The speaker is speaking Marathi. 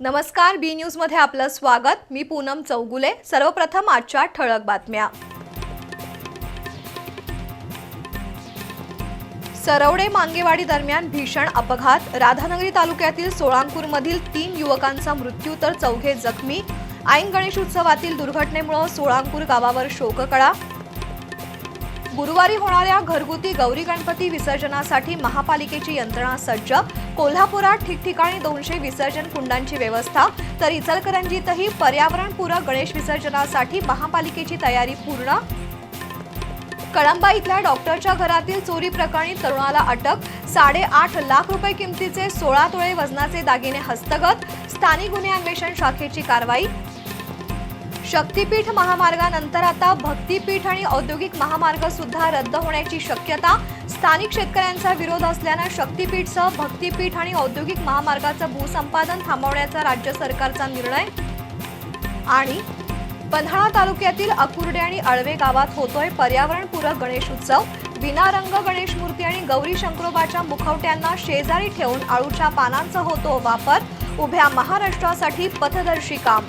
नमस्कार बी न्यूजमध्ये आपलं स्वागत. मी पूनम चौगुले. सर्वप्रथम आजच्या ठळक बातम्या. सरवडे मांगेवाडी दरम्यान भीषण अपघात. राधानगरी तालुक्यातील सोळांपूरमधील तीन युवकांचा मृत्यू तर चौघे जखमी. ऐन गणेश उत्सवातील दुर्घटनेमुळे सोळांपूर गावावर शोककळा. गुरुवारी होणाऱ्या घरगुती गौरी गणपती विसर्जनासाठी महापालिकेची यंत्रणा सज्ज. कोल्हापुरात ठिकठिकाणी दोनशे विसर्जन कुंडांची व्यवस्था. तर इचलकरंजीतही पर्यावरणपूरक गणेश विसर्जनासाठी महापालिकेची तयारी पूर्ण. कळंबा इथल्या डॉक्टरच्या घरातील चोरी प्रकरणी तरुणाला अटक. साडेआठ लाख रुपये किमतीचे सोळा तोळे वजनाचे दागिने हस्तगत. स्थानिक गुन्हे अन्वेषण शाखेची कारवाई. शक्तीपीठ महामार्गानंतर आता भक्तीपीठ आणि औद्योगिक महामार्ग सुद्धा रद्द होण्याची शक्यता स्थानिक शेतकऱ्यांचा विरोध असल्यानं शक्तीपीठसह भक्तीपीठ आणि औद्योगिक महामार्गाचं भूसंपादन थांबवण्याचा राज्य सरकारचा निर्णय. आणि पन्हाळा तालुक्यातील अकुर्डे आणि अळवे गावात होतोय पर्यावरणपूरक गणेश उत्सव. विनारंग गणेश मूर्ती आणि गौरी शंकरोबाच्या मुखवट्यांना शेजारी ठेवून आळूच्या पानांचा होतो वापर. उभ्या महाराष्ट्रासाठी पथदर्शी काम.